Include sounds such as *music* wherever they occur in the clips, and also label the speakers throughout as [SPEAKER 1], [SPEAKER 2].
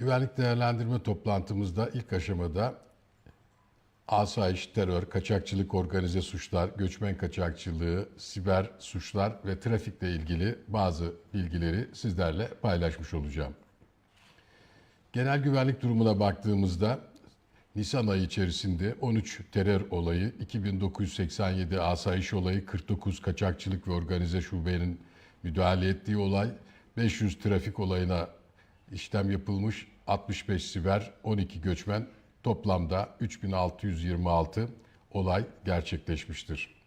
[SPEAKER 1] Güvenlik değerlendirme toplantımızda ilk aşamada asayiş, terör, kaçakçılık, organize suçlar, göçmen kaçakçılığı, siber suçlar ve trafikle ilgili bazı bilgileri sizlerle paylaşmış olacağım. Genel güvenlik durumuna baktığımızda Nisan ayı içerisinde 13 terör olayı, 2987 asayiş olayı, 49 kaçakçılık ve organize şubenin müdahale ettiği olay, 500 trafik olayına işlem yapılmış, 65 siber, 12 göçmen, toplamda 3626 olay gerçekleşmiştir.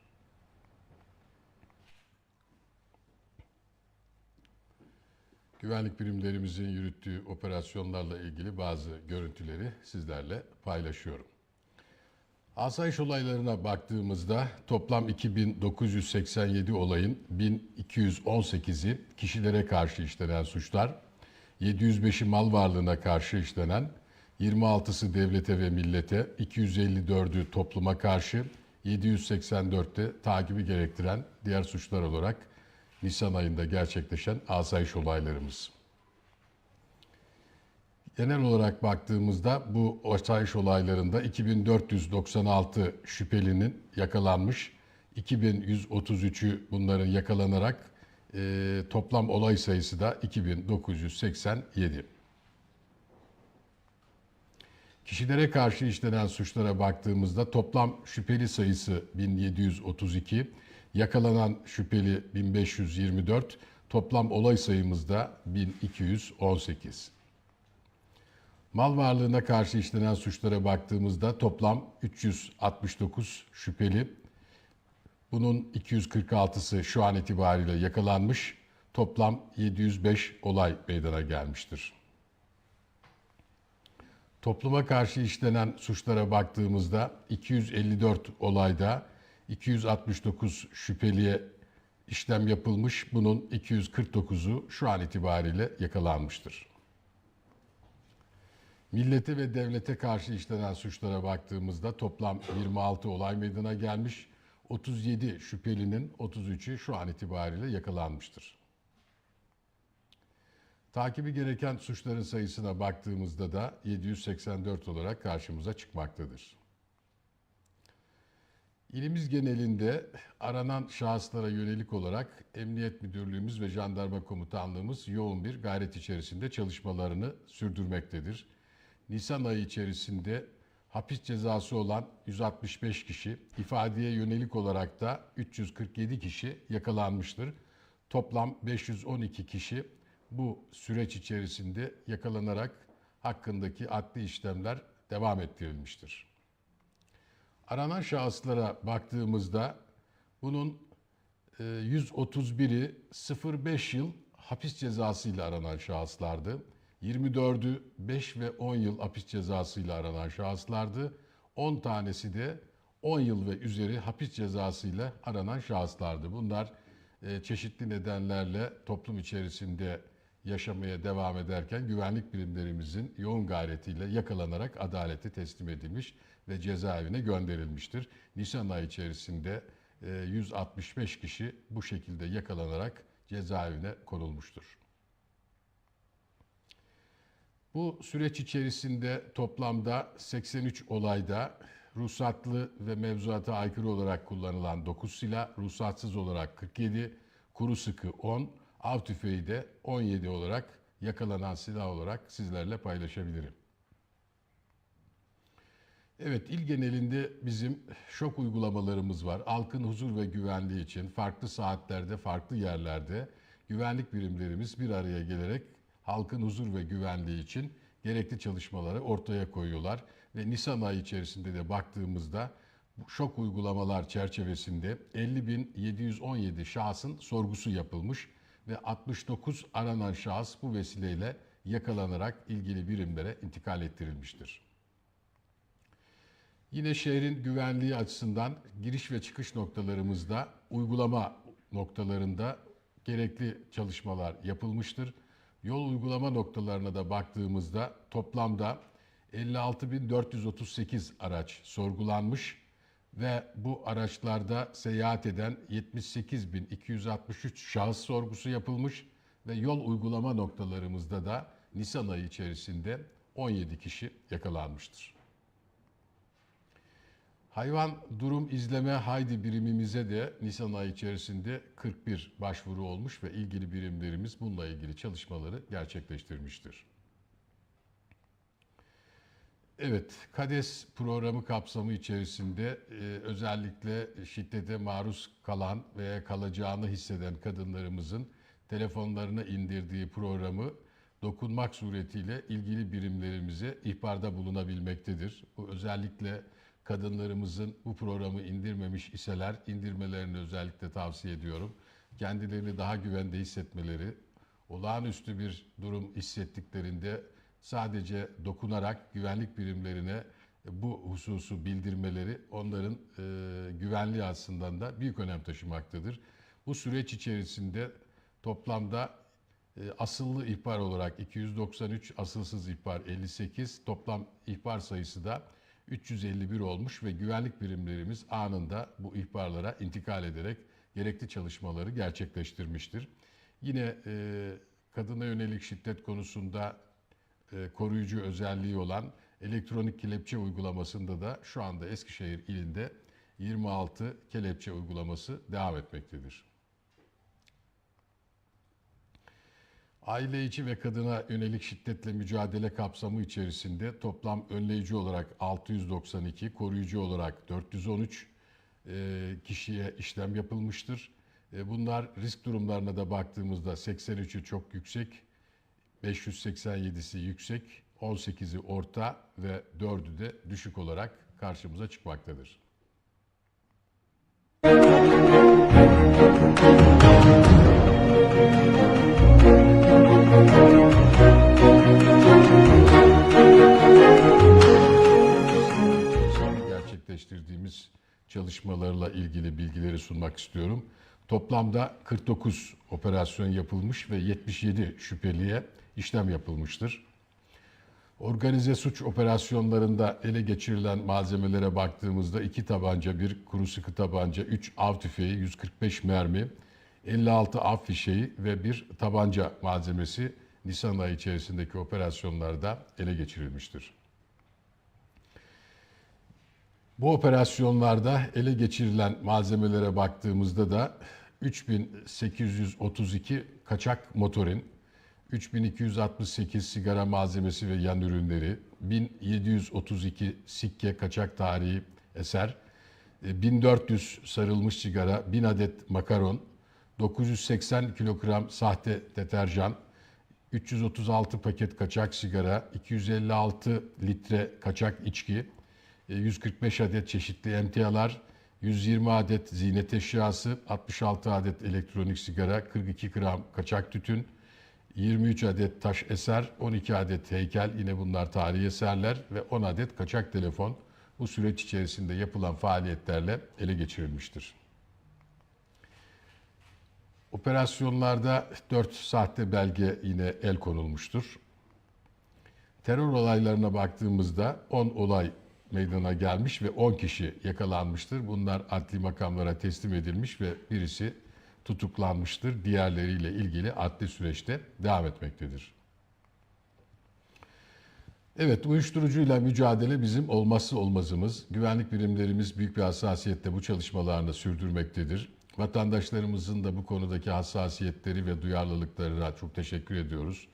[SPEAKER 1] Güvenlik birimlerimizin yürüttüğü operasyonlarla ilgili bazı görüntüleri sizlerle paylaşıyorum. Asayiş olaylarına baktığımızda toplam 2987 olayın 1218'i kişilere karşı işlenen suçlar, 705'i mal varlığına karşı işlenen, 26'sı devlete ve millete, 254'ü topluma karşı, 784'te takibi gerektiren diğer suçlar olarak Nisan ayında gerçekleşen asayiş olaylarımız. Genel olarak baktığımızda bu asayiş olaylarında 2496 şüphelinin yakalanmış, 2133'ü bunların yakalanarak e, toplam olay sayısı da 2987. Kişilere karşı işlenen suçlara baktığımızda toplam şüpheli sayısı 1732, yakalanan şüpheli 1524, toplam olay sayımız da 1218. Mal varlığına karşı işlenen suçlara baktığımızda toplam 369 şüpheli. Bunun 246'sı şu an itibariyle yakalanmış. Toplam 705 olay meydana gelmiştir. Topluma karşı işlenen suçlara baktığımızda 254 olayda 269 şüpheliye işlem yapılmış. Bunun 249'u şu an itibariyle yakalanmıştır. Millete ve devlete karşı işlenen suçlara baktığımızda toplam 26 olay meydana gelmiş. 37 şüphelinin 33'ü şu an itibariyle yakalanmıştır. Takibi gereken suçların sayısına baktığımızda da 784 olarak karşımıza çıkmaktadır. İlimiz genelinde aranan şahıslara yönelik olarak Emniyet Müdürlüğümüz ve Jandarma Komutanlığımız yoğun bir gayret içerisinde çalışmalarını sürdürmektedir. Nisan ayı içerisinde hapis cezası olan 165 kişi, ifadeye yönelik olarak da 347 kişi yakalanmıştır. Toplam 512 kişi bu süreç içerisinde yakalanarak hakkındaki adli işlemler devam ettirilmiştir. Aranan şahıslara baktığımızda bunun 131'i 0-5 yıl hapis cezasıyla aranan şahıslardı. 24'ü 5 ve 10 yıl hapis cezasıyla aranan şahıslardı. 10 tanesi de 10 yıl ve üzeri hapis cezasıyla aranan şahıslardı. Bunlar e, çeşitli nedenlerle toplum içerisinde yaşamaya devam ederken güvenlik birimlerimizin yoğun gayretiyle yakalanarak adalete teslim edilmiş ve cezaevine gönderilmiştir. Nisan ayı içerisinde 165 kişi bu şekilde yakalanarak cezaevine konulmuştur. Bu süreç içerisinde toplamda 83 olayda ruhsatlı ve mevzuata aykırı olarak kullanılan 9 silah, ruhsatsız olarak 47, kuru sıkı 10, av tüfeği de 17 olarak yakalanan silah olarak sizlerle paylaşabilirim. Evet, il genelinde bizim şok uygulamalarımız var. Halkın huzur ve güvenliği için farklı saatlerde, farklı yerlerde güvenlik birimlerimiz bir araya gelerek halkın huzur ve güvenliği için gerekli çalışmaları ortaya koyuyorlar. Ve Nisan ayı içerisinde de baktığımızda şok uygulamalar çerçevesinde 50.717 şahsın sorgusu yapılmış ve 69 aranan şahıs bu vesileyle yakalanarak ilgili birimlere intikal ettirilmiştir. Yine şehrin güvenliği açısından giriş ve çıkış noktalarımızda uygulama noktalarında gerekli çalışmalar yapılmıştır. Yol uygulama noktalarına da baktığımızda toplamda 56.438 araç sorgulanmış ve bu araçlarda seyahat eden 78.263 şahıs sorgusu yapılmış ve yol uygulama noktalarımızda da Nisan ayı içerisinde 17 kişi yakalanmıştır. Hayvan durum izleme haydi birimimize de Nisan ayı içerisinde 41 başvuru olmuş ve ilgili birimlerimiz bununla ilgili çalışmaları gerçekleştirmiştir. Evet, KADES programı kapsamı içerisinde e, özellikle şiddete maruz kalan veya kalacağını hisseden kadınlarımızın telefonlarına indirdiği programı dokunmak suretiyle ilgili birimlerimize ihbarda bulunabilmektedir. Bu özellikle kadınlarımızın bu programı indirmemiş iseler indirmelerini özellikle tavsiye ediyorum. Kendilerini daha güvende hissetmeleri, olağanüstü bir durum hissettiklerinde sadece dokunarak güvenlik birimlerine bu hususu bildirmeleri onların e, güvenliği açısından da büyük önem taşımaktadır. Bu süreç içerisinde toplamda e, asıllı ihbar olarak 293, asılsız ihbar 58, toplam ihbar sayısı da 351 olmuş ve güvenlik birimlerimiz anında bu ihbarlara intikal ederek gerekli çalışmaları gerçekleştirmiştir. Yine e, kadına yönelik şiddet konusunda e, koruyucu özelliği olan elektronik kelepçe uygulamasında da şu anda Eskişehir ilinde 26 kelepçe uygulaması devam etmektedir. Aile içi ve kadına yönelik şiddetle mücadele kapsamı içerisinde toplam önleyici olarak 692, koruyucu olarak 413 e, kişiye işlem yapılmıştır. E, bunlar risk durumlarına da baktığımızda 83'ü çok yüksek, 587'si yüksek, 18'i orta ve 4'ü de düşük olarak karşımıza çıkmaktadır. Gerçekleştirdiğimiz çalışmalarla ilgili bilgileri sunmak istiyorum. Toplamda 49 operasyon yapılmış ve 77 şüpheliye işlem yapılmıştır. Organize suç operasyonlarında ele geçirilen malzemelere baktığımızda iki tabanca, bir kuru sıkı tabanca, 3 av tüfeği, 145 mermi, 56 av fişeği ve bir tabanca malzemesi Nisan ayı içerisindeki operasyonlarda ele geçirilmiştir. Bu operasyonlarda ele geçirilen malzemelere baktığımızda da 3832 kaçak motorin, 3268 sigara malzemesi ve yan ürünleri, 1732 sikke kaçak tarihi eser, 1400 sarılmış sigara, 1000 adet makaron, 980 kilogram sahte deterjan, 336 paket kaçak sigara, 256 litre kaçak içki, 145 adet çeşitli emtialar, 120 adet ziynet eşyası, 66 adet elektronik sigara, 42 gram kaçak tütün, 23 adet taş eser, 12 adet heykel, yine bunlar tarihi eserler ve 10 adet kaçak telefon bu süreç içerisinde yapılan faaliyetlerle ele geçirilmiştir. Operasyonlarda 4 sahte belge yine el konulmuştur. Terör olaylarına baktığımızda 10 olay meydana gelmiş ve 10 kişi yakalanmıştır. Bunlar adli makamlara teslim edilmiş ve birisi tutuklanmıştır. Diğerleriyle ilgili adli süreçte devam etmektedir. Evet, uyuşturucuyla mücadele bizim olmazsa olmazımız. Güvenlik birimlerimiz büyük bir hassasiyetle bu çalışmalarını sürdürmektedir. Vatandaşlarımızın da bu konudaki hassasiyetleri ve duyarlılıklarına çok teşekkür ediyoruz.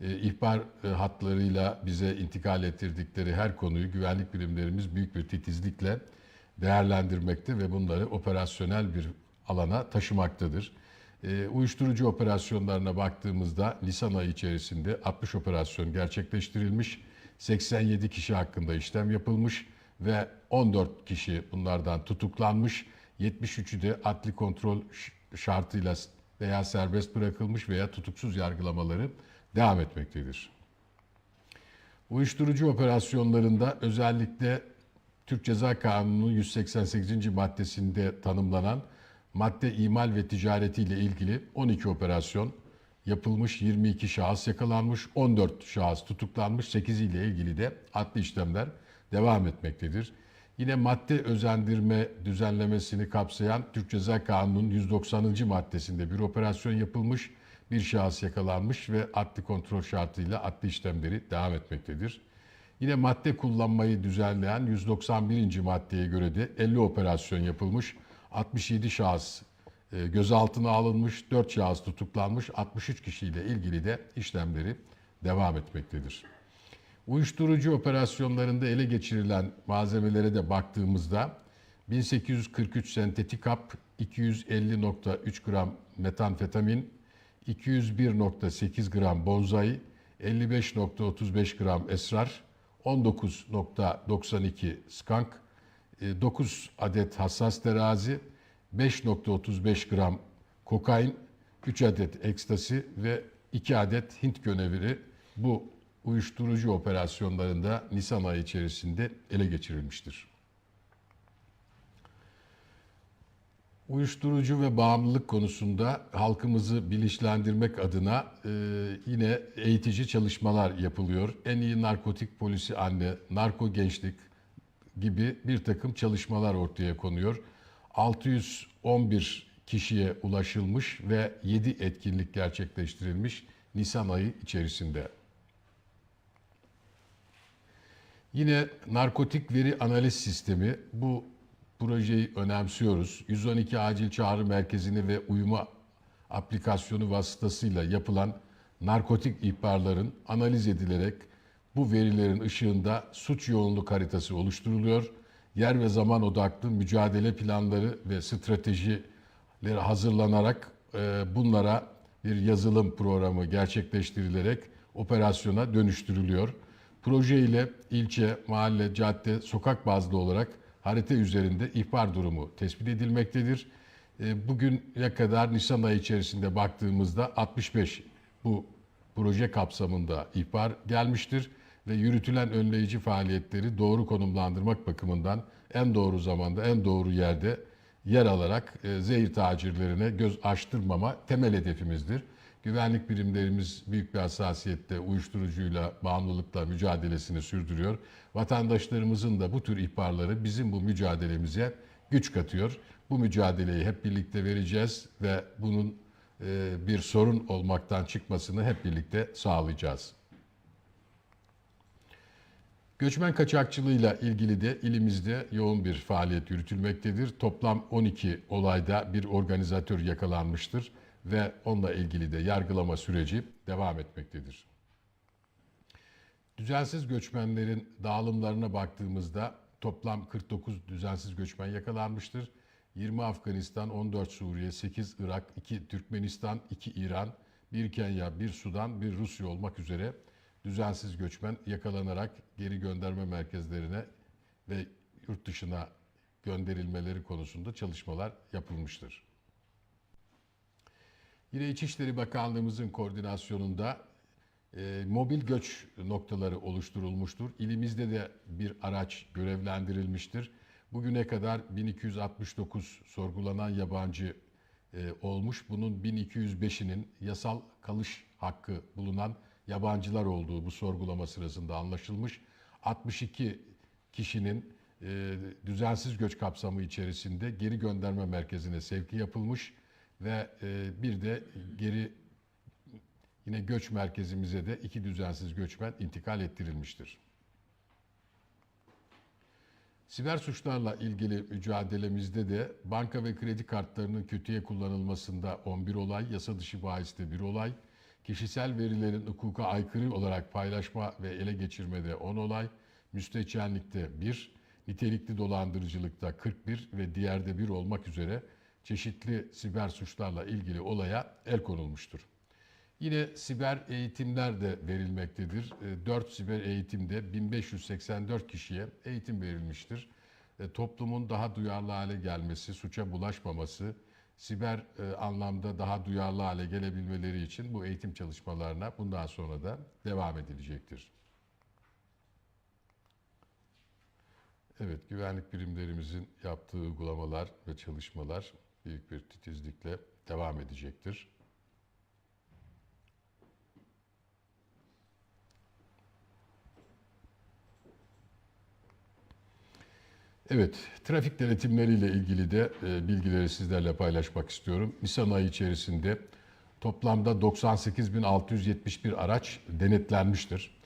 [SPEAKER 1] E, ihbar e, hatlarıyla bize intikal ettirdikleri her konuyu güvenlik birimlerimiz büyük bir titizlikle değerlendirmekte ve bunları operasyonel bir alana taşımaktadır. E, uyuşturucu operasyonlarına baktığımızda Nisan ayı içerisinde 60 operasyon gerçekleştirilmiş, 87 kişi hakkında işlem yapılmış ve 14 kişi bunlardan tutuklanmış, 73'ü de adli kontrol şartıyla veya serbest bırakılmış veya tutuksuz yargılamaları devam etmektedir. Uyuşturucu operasyonlarında özellikle Türk Ceza Kanunu'nun 188. maddesinde tanımlanan madde imal ve ticareti ile ilgili 12 operasyon yapılmış, 22 şahıs yakalanmış, 14 şahıs tutuklanmış, 8 ile ilgili de adli işlemler devam etmektedir. Yine madde özendirme düzenlemesini kapsayan Türk Ceza Kanunu'nun 190. maddesinde bir operasyon yapılmış. Bir şahıs yakalanmış ve adli kontrol şartıyla adli işlemleri devam etmektedir. Yine madde kullanmayı düzenleyen 191. maddeye göre de 50 operasyon yapılmış. 67 şahıs e, gözaltına alınmış, 4 şahıs tutuklanmış, 63 kişiyle ilgili de işlemleri devam etmektedir. Uyuşturucu operasyonlarında ele geçirilen malzemelere de baktığımızda 1843 sentetik hap, 250.3 gram metanfetamin, 201.8 gram bonzai, 55.35 gram esrar, 19.92 skank, 9 adet hassas terazi, 5.35 gram kokain, 3 adet ekstasi ve 2 adet Hint göneviri bu uyuşturucu operasyonlarında Nisan ayı içerisinde ele geçirilmiştir. Uyuşturucu ve bağımlılık konusunda halkımızı bilinçlendirmek adına e, yine eğitici çalışmalar yapılıyor. En iyi narkotik polisi anne, narko gençlik gibi bir takım çalışmalar ortaya konuyor. 611 kişiye ulaşılmış ve 7 etkinlik gerçekleştirilmiş Nisan ayı içerisinde. Yine narkotik veri analiz sistemi bu projeyi önemsiyoruz. 112 acil çağrı merkezini ve uyuma aplikasyonu vasıtasıyla yapılan narkotik ihbarların analiz edilerek bu verilerin ışığında suç yoğunluk haritası oluşturuluyor. Yer ve zaman odaklı mücadele planları ve stratejileri hazırlanarak e, bunlara bir yazılım programı gerçekleştirilerek operasyona dönüştürülüyor. Proje ile ilçe, mahalle, cadde, sokak bazlı olarak harita üzerinde ihbar durumu tespit edilmektedir. E, Bugüne kadar Nisan ayı içerisinde baktığımızda 65 bu proje kapsamında ihbar gelmiştir ve yürütülen önleyici faaliyetleri doğru konumlandırmak bakımından en doğru zamanda, en doğru yerde yer alarak e, zehir tacirlerine göz açtırmama temel hedefimizdir. Güvenlik birimlerimiz büyük bir hassasiyetle uyuşturucuyla, bağımlılıkla mücadelesini sürdürüyor. Vatandaşlarımızın da bu tür ihbarları bizim bu mücadelemize güç katıyor. Bu mücadeleyi hep birlikte vereceğiz ve bunun e, bir sorun olmaktan çıkmasını hep birlikte sağlayacağız. Göçmen kaçakçılığıyla ilgili de ilimizde yoğun bir faaliyet yürütülmektedir. Toplam 12 olayda bir organizatör yakalanmıştır ve onunla ilgili de yargılama süreci devam etmektedir. Düzensiz göçmenlerin dağılımlarına baktığımızda toplam 49 düzensiz göçmen yakalanmıştır. 20 Afganistan, 14 Suriye, 8 Irak, 2 Türkmenistan, 2 İran, 1 Kenya, 1 Sudan, 1 Rusya olmak üzere düzensiz göçmen yakalanarak geri gönderme merkezlerine ve yurt dışına gönderilmeleri konusunda çalışmalar yapılmıştır. Yine İçişleri Bakanlığımızın koordinasyonunda e, mobil göç noktaları oluşturulmuştur. İlimizde de bir araç görevlendirilmiştir. Bugüne kadar 1269 sorgulanan yabancı e, olmuş. Bunun 1205'inin yasal kalış hakkı bulunan yabancılar olduğu bu sorgulama sırasında anlaşılmış. 62 kişinin e, düzensiz göç kapsamı içerisinde geri gönderme merkezine sevki yapılmış ve e, bir de geri yine göç merkezimize de iki düzensiz göçmen intikal ettirilmiştir. Siber suçlarla ilgili mücadelemizde de banka ve kredi kartlarının kötüye kullanılmasında 11 olay, yasa dışı bahiste 1 olay, kişisel verilerin hukuka aykırı olarak paylaşma ve ele geçirmede 10 olay, müstehcenlikte 1, nitelikli dolandırıcılıkta 41 ve diğerde 1 olmak üzere çeşitli siber suçlarla ilgili olaya el konulmuştur. Yine siber eğitimler de verilmektedir. 4 siber eğitimde 1584 kişiye eğitim verilmiştir. E, Toplumun daha duyarlı hale gelmesi, suça bulaşmaması, siber e, anlamda daha duyarlı hale gelebilmeleri için bu eğitim çalışmalarına bundan sonra da devam edilecektir. Evet, güvenlik birimlerimizin yaptığı uygulamalar ve çalışmalar büyük bir titizlikle devam edecektir. Evet, trafik denetimleriyle ilgili de e, bilgileri sizlerle paylaşmak istiyorum. Nisan ayı içerisinde Toplamda 98.671 araç denetlenmiştir.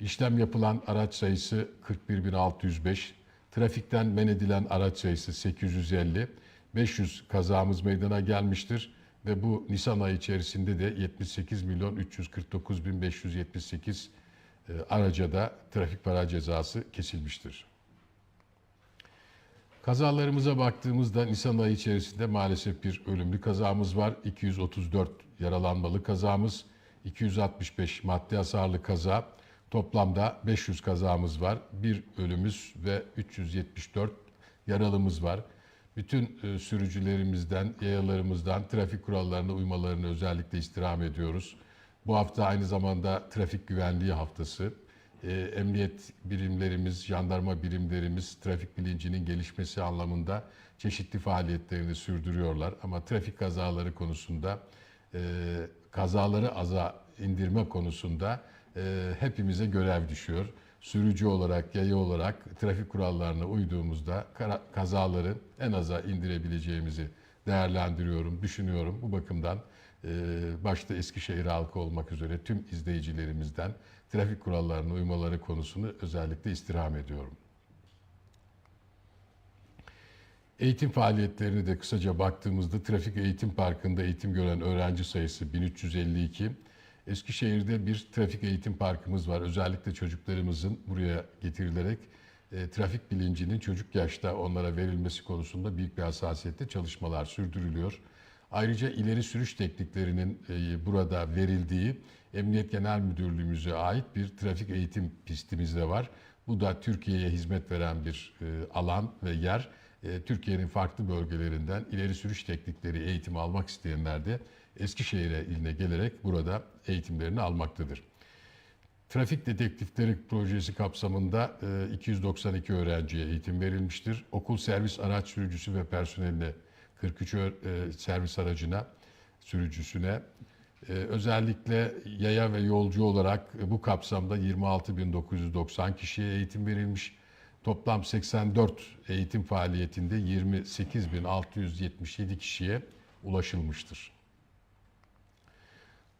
[SPEAKER 1] İşlem yapılan araç sayısı 41.605. Trafikten men edilen araç sayısı 850. 500 kazamız meydana gelmiştir ve bu Nisan ayı içerisinde de 78 milyon 349 bin 578 e, araca da trafik para cezası kesilmiştir. Kazalarımıza baktığımızda Nisan ayı içerisinde maalesef bir ölümlü kazamız var. 234 yaralanmalı kazamız, 265 maddi hasarlı kaza, toplamda 500 kazamız var. Bir ölümümüz ve 374 yaralımız var. Bütün e, sürücülerimizden, yayalarımızdan trafik kurallarına uymalarını özellikle istirham ediyoruz. Bu hafta aynı zamanda trafik güvenliği haftası. E, emniyet birimlerimiz, jandarma birimlerimiz trafik bilincinin gelişmesi anlamında çeşitli faaliyetlerini sürdürüyorlar. Ama trafik kazaları konusunda, e, kazaları aza indirme konusunda e, hepimize görev düşüyor. Sürücü olarak, yaya olarak trafik kurallarına uyduğumuzda kazaları en aza indirebileceğimizi değerlendiriyorum, düşünüyorum. Bu bakımdan e, başta Eskişehir halkı olmak üzere tüm izleyicilerimizden trafik kurallarına uymaları konusunu özellikle istirham ediyorum. Eğitim faaliyetlerini de kısaca baktığımızda Trafik Eğitim Parkı'nda eğitim gören öğrenci sayısı 1352. Eskişehir'de bir trafik eğitim parkımız var. Özellikle çocuklarımızın buraya getirilerek e, trafik bilincinin çocuk yaşta onlara verilmesi konusunda büyük bir hassasiyetle çalışmalar sürdürülüyor. Ayrıca ileri sürüş tekniklerinin e, burada verildiği Emniyet Genel Müdürlüğümüze ait bir trafik eğitim pistimiz de var. Bu da Türkiye'ye hizmet veren bir e, alan ve yer. E, Türkiye'nin farklı bölgelerinden ileri sürüş teknikleri eğitimi almak isteyenler de Eskişehir'e iline gelerek burada eğitimlerini almaktadır. Trafik Detektifleri Projesi kapsamında e, 292 öğrenciye eğitim verilmiştir. Okul servis araç sürücüsü ve personeline 43 ö- e, servis aracına, sürücüsüne, e, özellikle yaya ve yolcu olarak e, bu kapsamda 26.990 kişiye eğitim verilmiş. Toplam 84 eğitim faaliyetinde 28.677 kişiye ulaşılmıştır.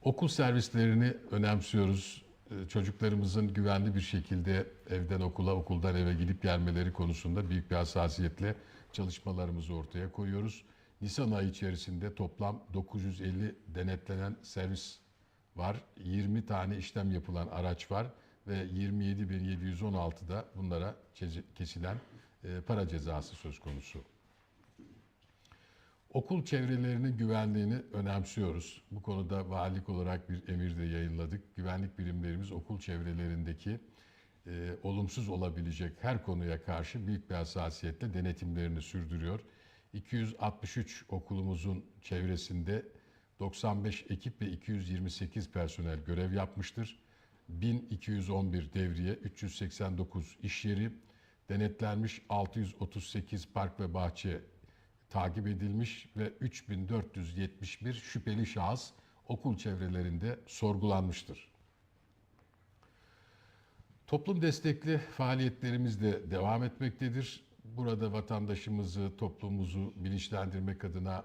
[SPEAKER 1] Okul servislerini önemsiyoruz. Ee, Çocuklarımızın güvenli bir şekilde evden okula, okuldan eve gidip gelmeleri konusunda büyük bir hassasiyetle çalışmalarımızı ortaya koyuyoruz. Nisan ayı içerisinde toplam 950 denetlenen servis var. 20 tane işlem yapılan araç var ve 27.716 da bunlara çezi- kesilen e, para cezası söz konusu. Okul çevrelerinin güvenliğini önemsiyoruz. Bu konuda valilik olarak bir emir de yayınladık. Güvenlik birimlerimiz okul çevrelerindeki e, olumsuz olabilecek her konuya karşı büyük bir hassasiyetle denetimlerini sürdürüyor. 263 okulumuzun çevresinde 95 ekip ve 228 personel görev yapmıştır. 1211 devriye, 389 iş yeri, denetlenmiş 638 park ve bahçe takip edilmiş ve 3471 şüpheli şahıs okul çevrelerinde sorgulanmıştır. Toplum destekli faaliyetlerimiz de devam etmektedir. Burada vatandaşımızı, toplumumuzu bilinçlendirmek adına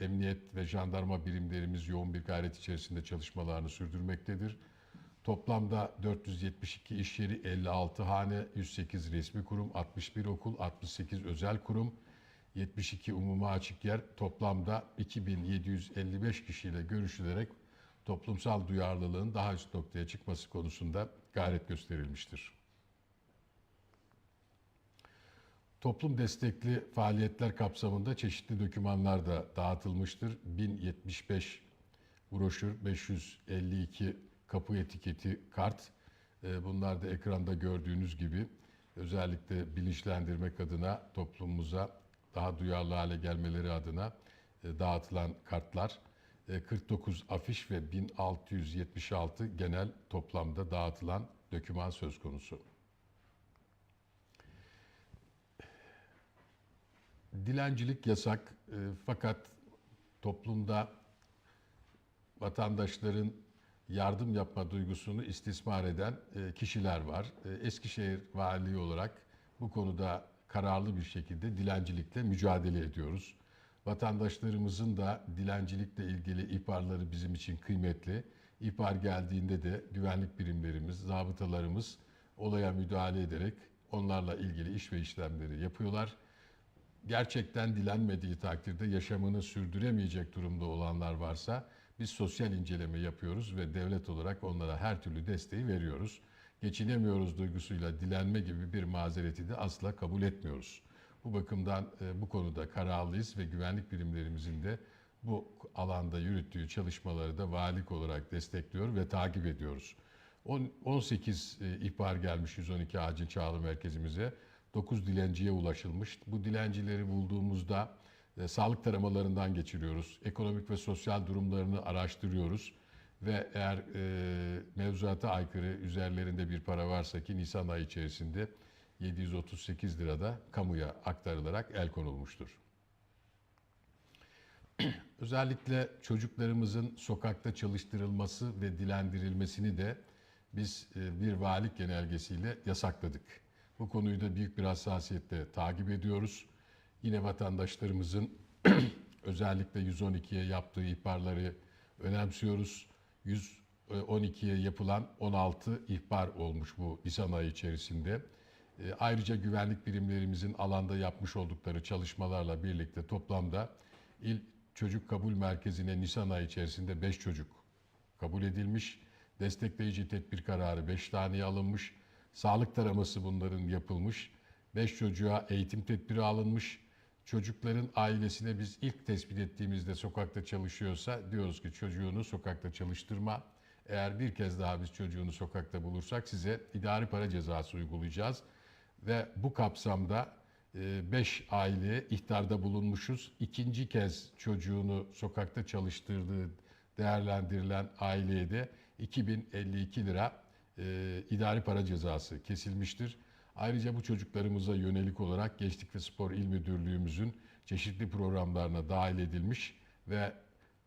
[SPEAKER 1] emniyet ve jandarma birimlerimiz yoğun bir gayret içerisinde çalışmalarını sürdürmektedir. Toplamda 472 iş yeri, 56 hane, 108 resmi kurum, 61 okul, 68 özel kurum, 72 umuma açık yer toplamda 2755 kişiyle görüşülerek toplumsal duyarlılığın daha üst noktaya çıkması konusunda gayret gösterilmiştir. Toplum destekli faaliyetler kapsamında çeşitli dokümanlar da dağıtılmıştır. 1075 broşür, 552 kapı etiketi kart. Ee, Bunlar da ekranda gördüğünüz gibi özellikle bilinçlendirmek adına toplumumuza daha duyarlı hale gelmeleri adına e, dağıtılan kartlar. E, 49 afiş ve 1676 genel toplamda dağıtılan doküman söz konusu. Dilencilik yasak e, fakat toplumda vatandaşların yardım yapma duygusunu istismar eden e, kişiler var. E, Eskişehir Valiliği olarak bu konuda kararlı bir şekilde dilencilikle mücadele ediyoruz. Vatandaşlarımızın da dilencilikle ilgili ihbarları bizim için kıymetli. İhbar geldiğinde de güvenlik birimlerimiz, zabıtalarımız olaya müdahale ederek onlarla ilgili iş ve işlemleri yapıyorlar. Gerçekten dilenmediği takdirde yaşamını sürdüremeyecek durumda olanlar varsa biz sosyal inceleme yapıyoruz ve devlet olarak onlara her türlü desteği veriyoruz. Geçinemiyoruz duygusuyla dilenme gibi bir mazereti de asla kabul etmiyoruz. Bu bakımdan e, bu konuda kararlıyız ve güvenlik birimlerimizin de bu alanda yürüttüğü çalışmaları da valilik olarak destekliyor ve takip ediyoruz. On- 18 e, ihbar gelmiş 112 acil çağrı merkezimize. 9 dilenciye ulaşılmış. Bu dilencileri bulduğumuzda e, sağlık taramalarından geçiriyoruz. Ekonomik ve sosyal durumlarını araştırıyoruz. Ve eğer e, mevzuata aykırı üzerlerinde bir para varsa ki Nisan ayı içerisinde 738 lirada kamuya aktarılarak el konulmuştur. *clears throat* Özellikle çocuklarımızın sokakta çalıştırılması ve dilendirilmesini de biz e, bir valilik genelgesiyle yasakladık. Bu konuyu da büyük bir hassasiyetle takip ediyoruz. Yine vatandaşlarımızın *clears throat* özellikle 112'ye yaptığı ihbarları önemsiyoruz. 112'ye yapılan 16 ihbar olmuş bu Nisan ayı içerisinde. E, Ayrıca güvenlik birimlerimizin alanda yapmış oldukları çalışmalarla birlikte toplamda İl Çocuk Kabul Merkezi'ne Nisan ayı içerisinde 5 çocuk kabul edilmiş. Destekleyici tedbir kararı 5 taneye alınmış. Sağlık taraması bunların yapılmış. 5 çocuğa eğitim tedbiri alınmış. Çocukların ailesine biz ilk tespit ettiğimizde sokakta çalışıyorsa diyoruz ki çocuğunu sokakta çalıştırma. Eğer bir kez daha biz çocuğunu sokakta bulursak size idari para cezası uygulayacağız. Ve bu kapsamda 5 aile ihtarda bulunmuşuz. İkinci kez çocuğunu sokakta çalıştırdığı değerlendirilen aileye de 2052 lira e, idari para cezası kesilmiştir. Ayrıca bu çocuklarımıza yönelik olarak Gençlik ve Spor İl Müdürlüğümüzün çeşitli programlarına dahil edilmiş ve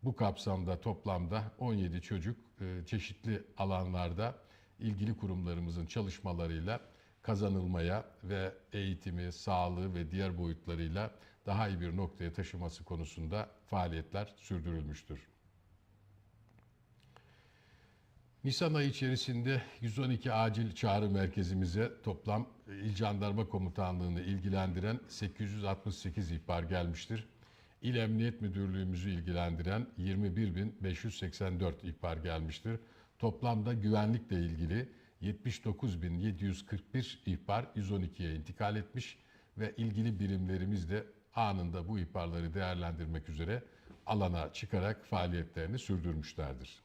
[SPEAKER 1] bu kapsamda toplamda 17 çocuk e, çeşitli alanlarda ilgili kurumlarımızın çalışmalarıyla kazanılmaya ve eğitimi, sağlığı ve diğer boyutlarıyla daha iyi bir noktaya taşıması konusunda faaliyetler sürdürülmüştür. Nisan ayı içerisinde 112 acil çağrı merkezimize toplam İl Jandarma Komutanlığı'nı ilgilendiren 868 ihbar gelmiştir. İl Emniyet Müdürlüğümüzü ilgilendiren 21.584 ihbar gelmiştir. Toplamda güvenlikle ilgili 79.741 ihbar 112'ye intikal etmiş ve ilgili birimlerimiz de anında bu ihbarları değerlendirmek üzere alana çıkarak faaliyetlerini sürdürmüşlerdir.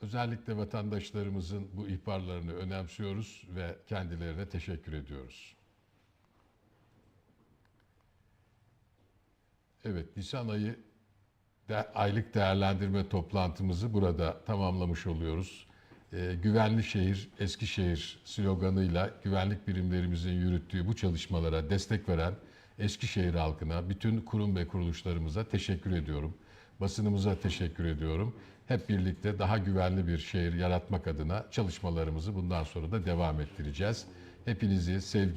[SPEAKER 1] Özellikle vatandaşlarımızın bu ihbarlarını önemsiyoruz ve kendilerine teşekkür ediyoruz. Evet, Nisan ayı de, aylık değerlendirme toplantımızı burada tamamlamış oluyoruz. Ee, güvenli şehir, Eskişehir sloganıyla güvenlik birimlerimizin yürüttüğü bu çalışmalara destek veren Eskişehir halkına, bütün kurum ve kuruluşlarımıza teşekkür ediyorum. Basınımıza teşekkür ediyorum. Hep birlikte daha güvenli bir şehir yaratmak adına çalışmalarımızı bundan sonra da devam ettireceğiz. Hepinizi sevgi